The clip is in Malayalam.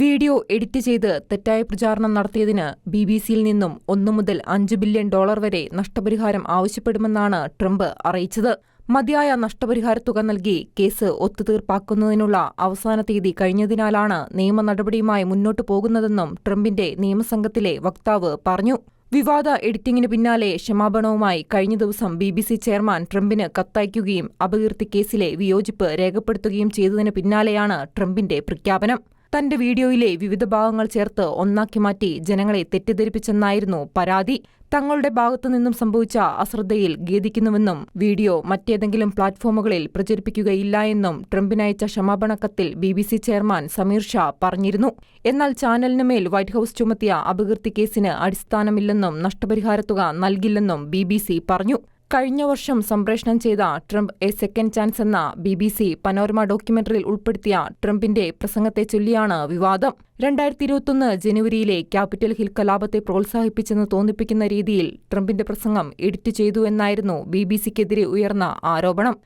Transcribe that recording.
വീഡിയോ എഡിറ്റ് ചെയ്ത് തെറ്റായ പ്രചാരണം നടത്തിയതിന് ബി ബി സിയിൽ നിന്നും ഒന്നു മുതൽ അഞ്ച് ബില്യൺ ഡോളർ വരെ നഷ്ടപരിഹാരം ആവശ്യപ്പെടുമെന്നാണ് ട്രംപ് അറിയിച്ചത്. മതിയായ നഷ്ടപരിഹാര തുക നൽകി കേസ് ഒത്തുതീർപ്പാക്കുന്നതിനുള്ള അവസാന തീയതി കഴിഞ്ഞതിനാലാണ് നിയമ നടപടിയുമായി മുന്നോട്ടു പോകുന്നതെന്നും ട്രംപിന്റെ നിയമസംഘത്തിലെ വക്താവ് പറഞ്ഞു. വിവാദ എഡിറ്റിംഗിന് പിന്നാലെ ക്ഷമാപണവുമായി കഴിഞ്ഞ ദിവസം ബി ബി സി ചെയർമാൻ ട്രംപിന് കത്തയക്കുകയും അപകീർത്തി കേസിലെ വിയോജിപ്പ് രേഖപ്പെടുത്തുകയും ചെയ്തതിന് പിന്നാലെയാണ് ട്രംപിന്റെ പ്രഖ്യാപനം. തന്റെ വീഡിയോയിലെ വിവിധ ഭാഗങ്ങൾ ചേർത്ത് ഒന്നാക്കി മാറ്റി ജനങ്ങളെ തെറ്റിദ്ധരിപ്പിച്ചെന്നായിരുന്നു പരാതി. തങ്ങളുടെ ഭാഗത്തു നിന്നും സംഭവിച്ച അശ്രദ്ധയിൽ ഖേദിക്കുന്നുവെന്നും വീഡിയോ മറ്റേതെങ്കിലും പ്ലാറ്റ്ഫോമുകളിൽ പ്രചരിപ്പിക്കുകയില്ല എന്നും ട്രംപിനയച്ച ക്ഷമാപണ കത്തിൽ B B C chairman Sameer Shah പറഞ്ഞിരുന്നു. എന്നാൽ ചാനലിന് മേൽ വൈറ്റ് ഹൌസ് ചുമത്തിയ അപകീർത്തി കേസിന് അടിസ്ഥാനമില്ലെന്നും നഷ്ടപരിഹാരത്തുക നൽകില്ലെന്നും ബി പറഞ്ഞു. കഴിഞ്ഞ വർഷം സംപ്രേഷണം ചെയ്ത ട്രംപ് എ സെക്കൻഡ് ചാൻസ് എന്ന ബി ബി സി പനോരമ ഡോക്യുമെന്ററിയിൽ ഉൾപ്പെടുത്തിയ ട്രംപിന്റെ പ്രസംഗത്തെ ചൊല്ലിയാണ് വിവാദം. രണ്ടായിരത്തി ഇരുപത്തൊന്ന് ജനുവരിയിലെ ക്യാപിറ്റൽ ഹിൽ കലാപത്തെ പ്രോത്സാഹിപ്പിച്ചെന്ന് തോന്നിപ്പിക്കുന്ന രീതിയിൽ ട്രംപിന്റെ പ്രസംഗം എഡിറ്റ് ചെയ്തു എന്നായിരുന്നു ബി ബി സിക്കെതിരെ ഉയർന്ന ആരോപണം.